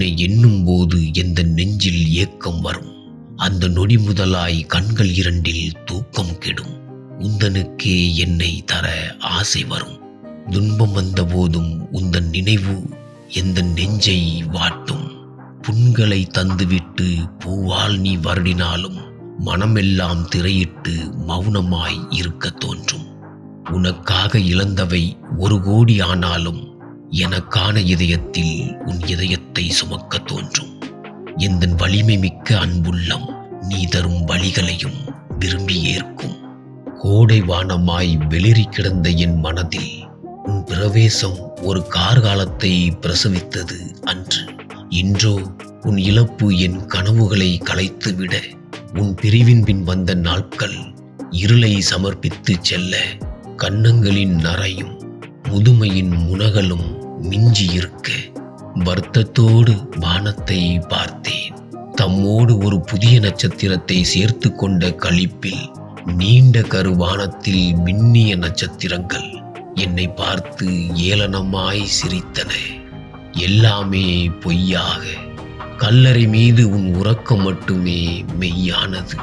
எண்ணும் போது எந்த நெஞ்சில் ஏக்கம் வரும்? அந்த நொடி முதலாய் கண்கள் இரண்டில் தூக்கம் கெடும். உந்தனுக்கே என்னை தர ஆசை வரும். துன்பம் வந்த போதும் உந்தன் நினைவு எந்த நெஞ்சை வாட்டும். புண்களை தந்துவிட்டு பூவால் நீ வருடினாலும் மனமெல்லாம் திரையிட்டு மௌனமாய் இருக்க தோன்றும். உனக்காக இழந்தவை ஒரு கோடி ஆனாலும் எனக்கான இதயத்தில் உன் இதயத்தை சுமக்க தோன்றும். எந்த வலிமை மிக்க அன்புள்ளம் நீ தரும் வழிகளையும் விரும்பி ஏற்கும். கோடை வானமாய் வெளிரி கிடந்த என் மனதில் உன் பிரவேசம் ஒரு கார்காலத்தை பிரசவித்தது அன்று. இன்றோ உன் இழப்பு என் கனவுகளை கலைத்துவிட உன் பிரிவின் பின் வந்த நாட்கள் இருளை சமர்ப்பித்து செல்ல கன்னங்களின் நரையும் புதுமையின் முனகலும் மிஞ்சி இருக்க வருத்தத்தோடு வானத்தை பார்த்தேன். தம்மோடு ஒரு புதிய நட்சத்திரத்தை சேர்த்து கொண்ட களிப்பில் நீண்ட கருவானத்தில் மின்னிய நட்சத்திரங்கள் என்னை பார்த்து ஏளனமாய் சிரித்தன. எல்லாமே பொய்யாக. கல்லறை மீது உன் உறக்கம் மட்டுமே மெய்யானது.